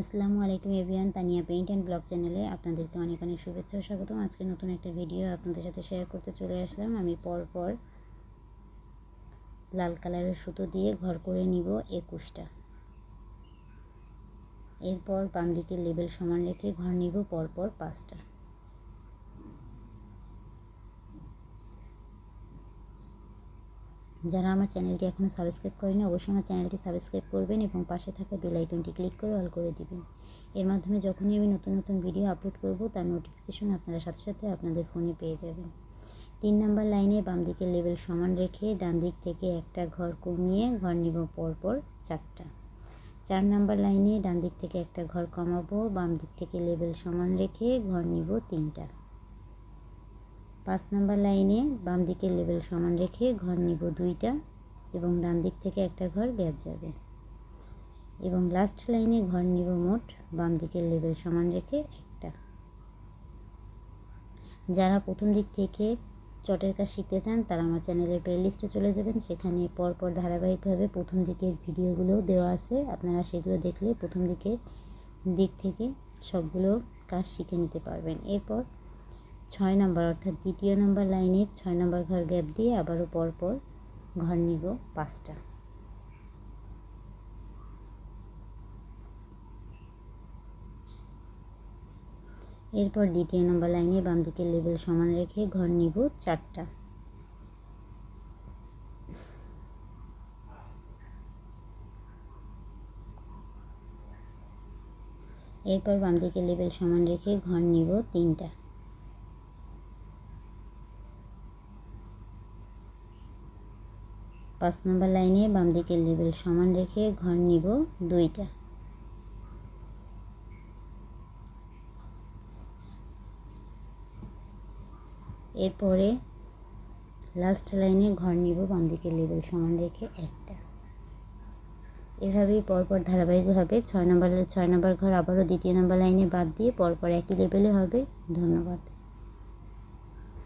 আসসালামু আলাইকুম এভিয়ান তানিয়া পেইন্ট অ্যান্ড ব্লগ চ্যানেলে আপনাদেরকে অনেক অনেক শুভেচ্ছা স্বাগতম। আজকে নতুন একটা ভিডিও আপনাদের সাথে শেয়ার করতে চলে আসলাম। আমি পর পর লাল কালারের সুতো দিয়ে ঘর করে নিব একুশটা। এরপর বাম দিকের লেবেল সমান রেখে ঘর নিব পরপর পাঁচটা। যারা আমার চ্যানেলটি এখনও সাবস্ক্রাইব করেনি, অবশ্যই আমার চ্যানেলটি সাবস্ক্রাইব করবেন এবং পাশে থাকা বেল আইকনটি ক্লিক করে অল করে দিবেন। এর মাধ্যমে যখনই আমি নতুন নতুন ভিডিও আপলোড করব, তার নোটিফিকেশন আপনারা সাথে সাথে আপনাদের ফোনে পেয়ে যাবেন। তিন নাম্বার লাইনে বাম দিকের লেভেল সমান রেখে ডান দিক থেকে একটা ঘর কমিয়ে ঘর নিব পরপর চারটা। চার নাম্বার লাইনে ডান দিক থেকে একটা ঘর কমাবো, বাম দিক থেকে লেভেল সমান রেখে ঘর নিব তিনটা। পাঁচ নাম্বার লাইনে বাম দিকের লেভেল সমান রেখে ঘর নিব দুইটা এবং ডান দিক থেকে একটা ঘর গ্যাপ যাবে। এবং লাস্ট লাইনে ঘর নিব মোট বাম দিকের লেভেল সমান রেখে একটা। যারা প্রথম দিক থেকে চটের কাজ শিখতে চান, তারা আমার চ্যানেলের প্লেলিস্টে চলে যাবেন। সেখানে পরপর ধারাবাহিকভাবে প্রথম দিকের ভিডিওগুলো দেওয়া আছে। আপনারা সেগুলো দেখলে প্রথম দিকের দিক থেকে সবগুলো কাজ শিখে নিতে পারবেন। এরপর ছয় নম্বর অর্থাৎ দ্বিতীয় নম্বর লাইনের ছয় নম্বর ঘর গ্যাপ দিয়ে আবারও পরপর ঘর নিব পাঁচটা। এরপর দ্বিতীয় নম্বর লাইনে বাম দিকের লেভেল সমান রেখে ঘর নিব চারটা। এরপর বাম দিকের লেভেল সমান রেখে ঘর নিব তিনটা। পাঁচ নম্বর লাইনে বাম দিকের লেভেল সমান রেখে ঘর নিব দুইটা। এরপরে লাস্ট লাইনে ঘর নিব, বাম দিকের লেভেল সমান রেখে একটা। এভাবেই পরপর ধারাবাহিকভাবে ছয় নম্বর ছয় নম্বর ঘর আবারও দ্বিতীয় নম্বর লাইনে বাদ দিয়ে পরপর একই লেভেলে হবে। ধন্যবাদ।